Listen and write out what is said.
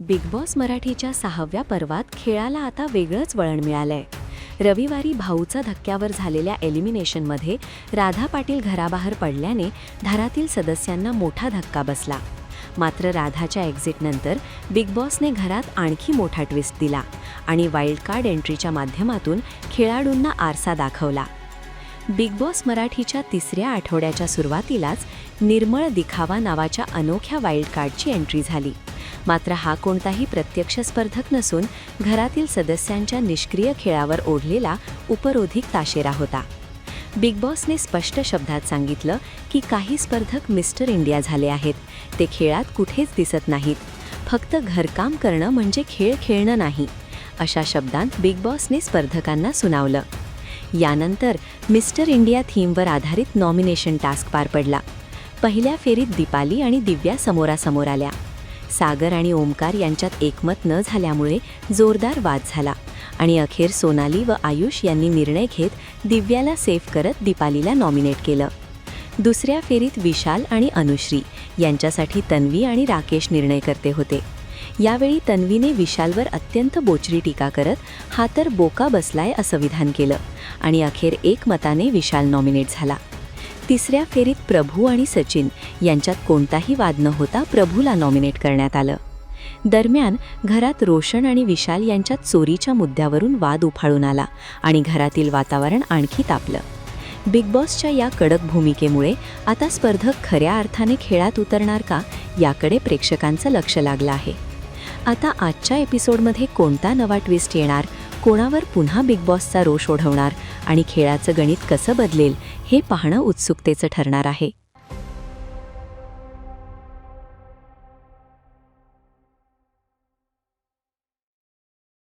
Big boss मराठीच्या सहाव्या पर्वात खेळाला आता वेगळंच वळण मिळालंय. रविवारी भाऊचा धक्क्यावर झालेल्या एलिमिनेशनमध्ये राधा पाटील घराबाहेर पडल्याने घरातील सदस्यांना मोठा धक्का बसला. मात्र राधाच्या एक्झिटनंतर बिग बॉसने घरात आणखी मोठा ट्विस्ट दिला आणि वाईल्ड कार्ड एंट्रीच्या माध्यमातून खेळाडूंना आरसा दाखवला. बिग बॉस मराठीच्या तिसऱ्या आठवड्याच्या सुरुवातीलाच निर्मळ दिखावा नावाच्या अनोख्या वाईल्ड कार्डची एंट्री झाली. मात्र हा कोणताही प्रत्यक्ष स्पर्धक नसून घरातील सदस्यांच्या निष्क्रिय खेळावर ओढलेला उपरोधिक ताशेरा होता. बिग बॉसने स्पष्ट शब्दात सांगितलं की काही स्पर्धक मिस्टर इंडिया झाले आहेत. ते खेळात कुठेच दिसत नाहीत. फक्त घरकाम करणं म्हणजे खेळ खेळणं नाही अशा शब्दांत बिग बॉसने स्पर्धकांना सुनावलं. यानंतर मिस्टर इंडिया थीमवर आधारित नॉमिनेशन टास्क पार पडला. पहिल्या फेरीत दीपाली आणि दिव्या समोरासमोर आल्या. सागर आणि ओमकार यांच्यात एकमत न झाल्यामुळे जोरदार वाद झाला. आणि अखेर सोनाली व आयुष यांनी निर्णय घेत दिव्याला सेफ करत दीपालीला नॉमिनेट केलं. दुसऱ्या फेरीत विशाल आणि अनुश्री यांच्यासाठी तन्वी आणि राकेश निर्णय करते होते. यावेळी तन्वीने विशालवर अत्यंत बोचरी टीका करत हा तर बोका बसलाय असं विधान केलं आणि अखेर एकमताने विशाल नॉमिनेट झाला. तिसऱ्या फेरीत प्रभू आणि सचिन यांच्यात कोणताही वाद न होता प्रभूला नॉमिनेट करण्यात आलं. दरम्यान घरात रोशन आणि विशाल यांच्यात चोरीच्या मुद्द्यावरून वाद उफाळून आला आणि घरातील वातावरण आणखी तापलं. बिग बॉसच्या या कडक भूमिकेमुळे आता स्पर्धक खऱ्या अर्थाने खेळात उतरणार का याकडे प्रेक्षकांचं लक्ष लागलं आहे. आता आजच्या एपिसोडमध्ये कोणता नवा ट्विस्ट येणार कोणावर पुन्हा बिग बॉसचा रोष ओढवणार आणि खेळाचं गणित कसं बदलेल हे पाहणं उत्सुकतेचं ठरणार आहे.